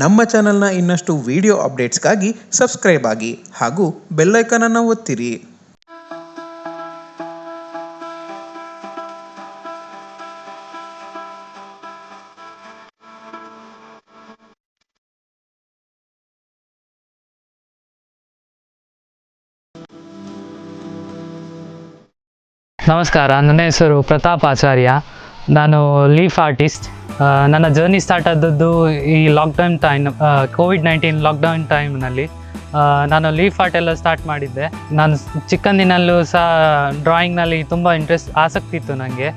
ನಮ್ಮ ಚಾನೆಲ್ನ ಇನ್ನಷ್ಟು ವಿಡಿಯೋ ಅಪ್ಡೇಟ್ಸ್ಗಾಗಿ ಸಬ್ಸ್ಕ್ರೈಬ್ ಆಗಿ ಹಾಗೂ ಬೆಲ್ಲೈಕನನ್ನು ಒತ್ತಿರಿ. ನಮಸ್ಕಾರ, ನನ್ನ ಹೆಸರು ಪ್ರತಾಪ್ ಆಚಾರ್ಯ. ನಾನು ಲೀಫ್ ಆರ್ಟಿಸ್ಟ್ ನನ್ನ ಜರ್ನಿ ಸ್ಟಾರ್ಟ್ ಆದದ್ದು ಈ lockdown time covid nineteen lockdown ಟೈಮ್ನಲ್ಲಿ ನಾನು ಲೀಫ್ ಆರ್ಟ್ ಎಲ್ಲ ಸ್ಟಾರ್ಟ್ ಮಾಡಿದ್ದೆ. ನಾನು ಚಿಕ್ಕಂದಿನಲ್ಲೂ ಸಹ ಡ್ರಾಯಿಂಗ್ನಲ್ಲಿ ತುಂಬ ಇಂಟ್ರೆಸ್ಟ್ ಆಸಕ್ತಿ ಇತ್ತು ನನಗೆ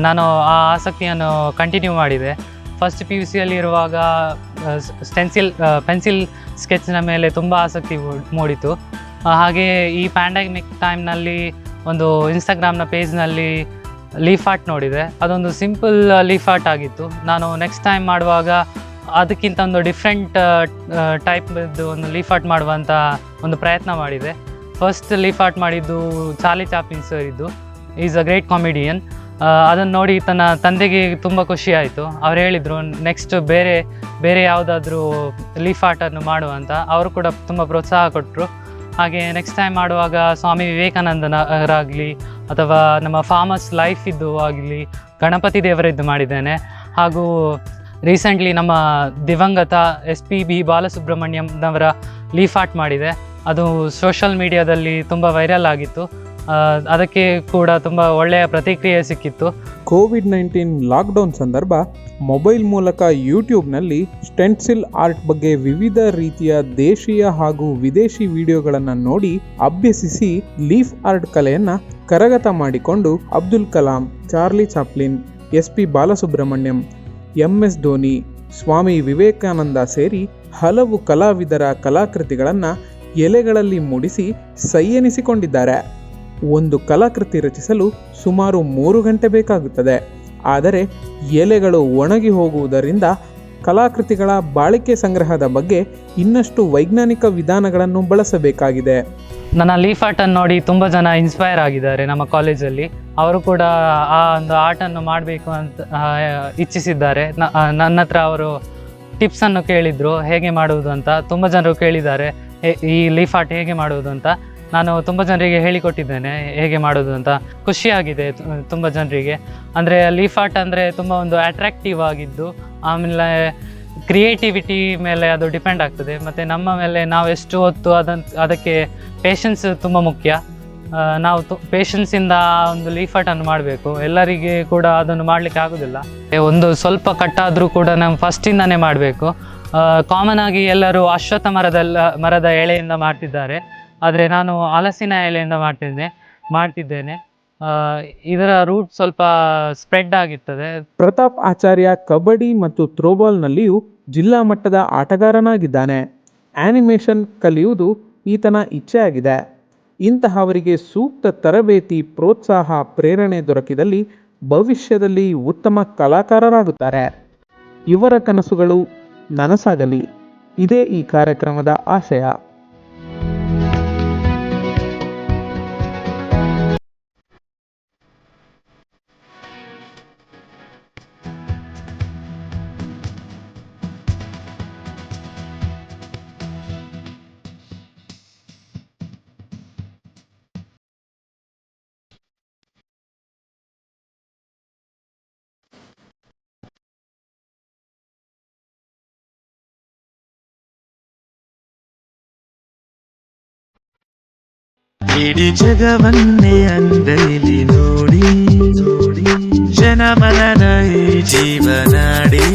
ನಾನು ಆ ಆಸಕ್ತಿಯನ್ನು ಕಂಟಿನ್ಯೂ ಮಾಡಿದೆ. ಫಸ್ಟ್ ಪಿ ಯು ಸಿಯಲ್ಲಿರುವಾಗ ಸ್ಟೆನ್ಸಿಲ್ ಪೆನ್ಸಿಲ್ ಸ್ಕೆಚ್ನ ಮೇಲೆ ತುಂಬ ಆಸಕ್ತಿ ಮೂಡ್- ಮೂಡಿತು. ಹಾಗೆ ಈ ಪ್ಯಾಂಡಮಿಕ್ ಟೈಮ್ನಲ್ಲಿ ಒಂದು ಇನ್ಸ್ಟಾಗ್ರಾಮ್ನ ಪೇಜ್ನಲ್ಲಿ ಲೀಫ್ ಆರ್ಟ್ ನೋಡಿದೆ. ಅದೊಂದು ಸಿಂಪಲ್ ಲೀಫ್ ಆರ್ಟ್ ಆಗಿತ್ತು. ನಾನು ನೆಕ್ಸ್ಟ್ ಟೈಮ್ ಮಾಡುವಾಗ ಅದಕ್ಕಿಂತ ಒಂದು ಡಿಫ್ರೆಂಟ್ ಟೈಪ್ ಒಂದು ಲೀಫ್ ಆರ್ಟ್ ಮಾಡುವಂಥ ಒಂದು ಪ್ರಯತ್ನ ಮಾಡಿದೆ. ಫಸ್ಟ್ ಲೀಫ್ ಆರ್ಟ್ ಮಾಡಿದ್ದು ಚಾಲಿ ಚಾಪಿನ್ ಸರ್ ಇದ್ದು. ಈಸ್ ಅ ಗ್ರೇಟ್ ಕಾಮಿಡಿಯನ್ ಅದನ್ನು ನೋಡಿ ತನ್ನ ತಂದೆಗೆ ತುಂಬ ಖುಷಿ ಆಯಿತು. ಅವ್ರು ಹೇಳಿದರು ನೆಕ್ಸ್ಟ್ ಬೇರೆ ಬೇರೆ ಯಾವುದಾದ್ರೂ ಲೀಫ್ ಆರ್ಟನ್ನು ಮಾಡುವಂತ ಅವರು ಕೂಡ ತುಂಬ ಪ್ರೋತ್ಸಾಹ ಕೊಟ್ಟರು ಹಾಗೆ ನೆಕ್ಸ್ಟ್ ಟೈಮ್ ಮಾಡುವಾಗ ಸ್ವಾಮಿ ವಿವೇಕಾನಂದನರಾಗಲಿ ಅಥವಾ ನಮ್ಮ ಫಾರ್ಮರ್ಸ್ ಲೈಫ್ ಇದ್ದು ಆಗಲಿ, ಗಣಪತಿ ದೇವರದ್ದು ಮಾಡಿದ್ದೇನೆ. ಹಾಗೂ ರೀಸೆಂಟ್ಲಿ ನಮ್ಮ ದಿವಂಗತ ಎಸ್ ಪಿ ಬಿ ಬಾಲಸುಬ್ರಹ್ಮಣ್ಯಂನವರ ಲೀಫ್ ಆರ್ಟ್ ಮಾಡಿದೆ. ಅದು ಸೋಷಲ್ ಮೀಡಿಯಾದಲ್ಲಿ ತುಂಬ ವೈರಲ್ ಆಗಿತ್ತು. ಅದಕ್ಕೆ ಕೂಡ ತುಂಬ ಒಳ್ಳೆಯ ಪ್ರತಿಕ್ರಿಯೆ ಸಿಕ್ಕಿತ್ತು. ಕೋವಿಡ್ ನೈನ್ಟೀನ್ ಲಾಕ್ಡೌನ್ ಸಂದರ್ಭ ಮೊಬೈಲ್ ಮೂಲಕ ಯೂಟ್ಯೂಬ್ನಲ್ಲಿ ಸ್ಟೆನ್ಸಿಲ್ ಆರ್ಟ್ ಬಗ್ಗೆ ವಿವಿಧ ರೀತಿಯ ದೇಶೀಯ ಹಾಗೂ ವಿದೇಶಿ ವಿಡಿಯೋಗಳನ್ನು ನೋಡಿ ಅಭ್ಯಸಿಸಿ ಲೀಫ್ ಆರ್ಟ್ ಕಲೆಯನ್ನು ಕರಗತ ಮಾಡಿಕೊಂಡು Abdul Kalam, Charlie Chaplin, S P Balasubrahmanyam M S Dhoni, Swami Vivekananda ಸೇರಿ ಹಲವು ಕಲಾವಿದರ ಕಲಾಕೃತಿಗಳನ್ನು ಎಲೆಗಳಲ್ಲಿ ಮೂಡಿಸಿ ಸೈಯೆನಿಸಿಕೊಂಡಿದ್ದಾರೆ. ಒಂದು ಕಲಾಕೃತಿ ರಚಿಸಲು ಸುಮಾರು ಮೂರು ಗಂಟೆ ಬೇಕಾಗುತ್ತದೆ. ಆದರೆ ಎಲೆಗಳು ಒಣಗಿ ಹೋಗುವುದರಿಂದ ಕಲಾಕೃತಿಗಳ ಬಾಳಿಕೆ ಸಂಗ್ರಹದ ಬಗ್ಗೆ ಇನ್ನಷ್ಟು ವೈಜ್ಞಾನಿಕ ವಿಧಾನಗಳನ್ನು ಬಳಸಬೇಕಾಗಿದೆ. ನನ್ನ ಲೀಫ್ ಆರ್ಟನ್ನು ನೋಡಿ ತುಂಬ ಜನ ಇನ್ಸ್ಪೈರ್ ಆಗಿದ್ದಾರೆ ನಮ್ಮ ಕಾಲೇಜಲ್ಲಿ. ಅವರು ಕೂಡ ಆ ಒಂದು ಆರ್ಟನ್ನು ಮಾಡಬೇಕು ಅಂತ ಇಚ್ಛಿಸಿದ್ದಾರೆ. ನನ್ನ ಹತ್ರ ಅವರು ಟಿಪ್ಸನ್ನು ಕೇಳಿದರು, ಹೇಗೆ ಮಾಡುವುದು ಅಂತ. ತುಂಬ ಜನರು ಕೇಳಿದ್ದಾರೆ ಈ ಲೀಫ್ ಆರ್ಟ್ ಹೇಗೆ ಮಾಡುವುದು ಅಂತ. ನಾನು ತುಂಬ ಜನರಿಗೆ ಹೇಳಿಕೊಟ್ಟಿದ್ದೇನೆ, ಹೇಗೆ ಮಾಡೋದು ಅಂತ. ಖುಷಿಯಾಗಿದೆ ತುಂಬ ಜನರಿಗೆ. ಅಂದರೆ ಲೀಫ್ ಆರ್ಟ್ ಅಂದರೆ ತುಂಬ ಒಂದು ಅಟ್ರಾಕ್ಟಿವ್ ಆಗಿದ್ದು, ಆಮೇಲೆ ಕ್ರಿಯೇಟಿವಿಟಿ ಮೇಲೆ ಅದು ಡಿಪೆಂಡ್ ಆಗ್ತದೆ. ಮತ್ತು ನಮ್ಮ ಮೇಲೆ ನಾವು ಎಷ್ಟು ಹೊತ್ತು ಅದನ್ನು ಅದಕ್ಕೆ ಪೇಷನ್ಸ್ ತುಂಬ ಮುಖ್ಯ. ನಾವು ತು ಪೇಷನ್ಸಿಂದ ಒಂದು ಲೀಫ್ ಆರ್ಟನ್ನು ಮಾಡಬೇಕು. ಎಲ್ಲರಿಗೆ ಕೂಡ ಅದನ್ನು ಮಾಡಲಿಕ್ಕೆ ಆಗೋದಿಲ್ಲ. ಒಂದು ಸ್ವಲ್ಪ ಕಟ್ಟಾದರೂ ಕೂಡ ನಾವು ಫಸ್ಟಿಂದನೇ ಮಾಡಬೇಕು. ಕಾಮನ್ ಆಗಿ ಎಲ್ಲರೂ ಅಶ್ವತ್ಥ ಮರದಲ್ಲ, ಮರದ ಎಳೆಯಿಂದ ಮಾಡ್ತಿದ್ದಾರೆ. ಆದರೆ ನಾನು ಹಲಸಿನ ಎಲೆಯಿಂದ ಮಾಡ್ತಿದ್ದೆ, ಮಾಡ್ತಿದ್ದೇನೆ. ಇದರ ರೂಟ್ ಸ್ವಲ್ಪ ಸ್ಪ್ರೆಡ್ ಆಗಿರ್ತದೆ. ಪ್ರತಾಪ್ ಆಚಾರ್ಯ ಕಬಡ್ಡಿ ಮತ್ತು ಥ್ರೋಬಾಲ್ನಲ್ಲಿಯೂ ಜಿಲ್ಲಾ ಮಟ್ಟದ ಆಟಗಾರನಾಗಿದ್ದಾನೆ. ಆ್ಯನಿಮೇಷನ್ ಕಲಿಯುವುದು ಈತನ ಇಚ್ಛೆಯಾಗಿದೆ ಇಂತಹವರಿಗೆ ಸೂಕ್ತ ತರಬೇತಿ, ಪ್ರೋತ್ಸಾಹ, ಪ್ರೇರಣೆ ದೊರಕಿದಲ್ಲಿ ಭವಿಷ್ಯದಲ್ಲಿ ಉತ್ತಮ ಕಲಾಕಾರರಾಗುತ್ತಾರೆ. ಇವರ ಕನಸುಗಳು ನನಸಾಗಲಿ. ಇದೇ ಈ ಕಾರ್ಯಕ್ರಮದ ಆಶಯ. ಇಡೀ ಜಗವನ್ನೇ ಅಂಗೈಲಿ ನೋಡಿ ಜನಮನನ ಈ ಜೀವನಾಡಿ